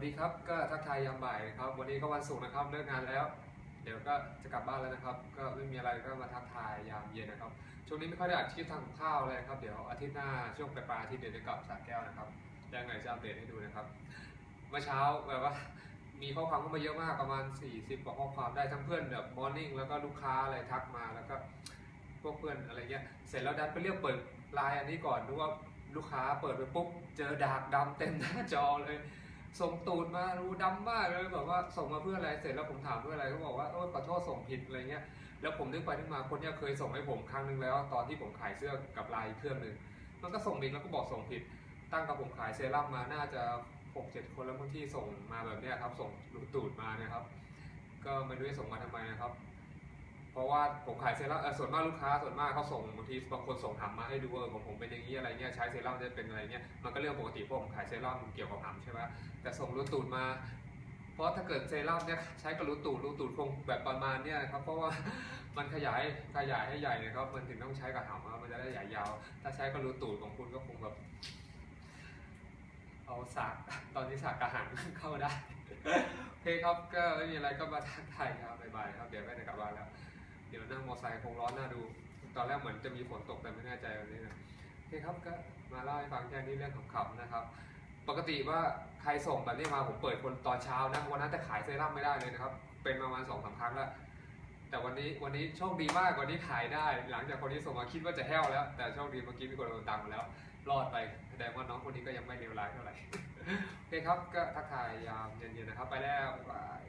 วัสดีครับก็ทักทายยามบ่ายนะครับ วันนี้ก็วันศุกร์นะครับเลิกงานแล้ว เดี๋ยวก็จะกลับบ้านแล้วนะครับ ก็ไม่มีอะไรก็มาทักทายยามเย็นนะครับช่วงนี้ไม่ค่อยได้อัดคลิปทางข้าวเลยครับเดี๋ยวอาทิตย์หน้าช่วงปลายๆอาทิตย์เดี๋ยวจะกลับสระแก้วนะครับยังไงจะอัปเดตให้ดูนะครับเมื่อเช้าแบบว่ามีข้อความเข้ามาเยอะมากประมาณ 40 กว่าข้อความได้ทั้งเพื่อนแบบมอร์นิ่งแล้วก็ลูกค้าอะไรทักมาแล้วก็พวกเพื่อนอะไรเงี้ยเสร็จแล้วดันไปเรียกเปิดไลน์อันนี้ก่อนดูว่าลูกค้าเปิดไปปุ๊บเจอดากดำเต็มหน้าจอเลย ส่งตูดมารู้ดำมากเลยแบบว่าส่งมาเพื่ออะไรเสร็จแล้วผมถามเพื่ออะไรเขาบอกว่าโอ้ยขอโทษส่งผิดอะไรเงี้ยแล้วผมนึกไปนึกมาคนเนี้ยเคยส่งให้ผมครั้งหนึงแล้ว ตอนที่ผมขายเสื้อกับลน์เครื่องหนึ่งมันก็ส่งผิดแล้วก็บอกส่งผิด ตั้งกับผมขายเซรั่มมาน่าจะหกเจ็ดคนแล้วบางที่ส่งมาแบบเนี้ยครับ ส่งรูตูดมานะครับ ก็ไม่รู้จะส่งมาทำไมนะครับ ราะว่าผมขายเซรั่มส่วนมากลูกค้าส่วนมากเขาส่งบางทีบางคนส่งหำมาให้ดูเออของผมเป็นอย่างนี้อะไรเงี้ยใช้เซรั่มจะเป็นอะไรเงี้ยมันก็เรื่องปกติพราะผมขายเซรั่มเกี่ยวกับหำใช่ไหมแต่ส่งรูตูดมาเพราะถ้าเกิดเซรั่มเนี่ยใช้กับรูตูดรูตูดคงแบบประมาณเนี้ยนะครับเพราะว่ามันขยายขยายให้ใหญ่นะครับมันถึงต้องใช้กับหำอะมันจะได้ใหญ่ยาว ถ้าใช้กับรูตูดของคุณก็คงแบบเอาสากตอนนี้สากกระหังเข้าได้โอเคครับก็ไม่มีอะไรก็มาทักทายครับบ๊ายบายครับเดี๋ยวก็จะกลับบ้านแล้ว เดี๋ยวนั่งมอไซค์คงร้อนน้าดู ตอนแรกเหมือนจะมีฝนตกแต่ไม่แน่ใจวันนี้นะโอเคครับก็มาเล่าให้ฟังแค่นี้เรื่องขำๆนะครับ ปกติว่าใครส่งแบบนี้มาผมเปิดคนตอนเช้านะวันนั้นแต่ขายเซรั่มไม่ได้เลยนะครับ เป็นประมาณสองสามครั้งแล้วแต่วันนี้วันนี้โชคดีมากวันนี้ขายได้ หลังจากคนที่ส่งมาคิดว่าจะแห้วแล้ว แต่โชคดีเมื่อกี้มีคนโดนตังค์แล้ว รอดไปแสดงว่าน้องคนนี้ก็ยังไม่เลวร้ายเท่าไหร่โอเคครับก็ทักทายยามเย็นๆนะครับ ไปแล้วบาย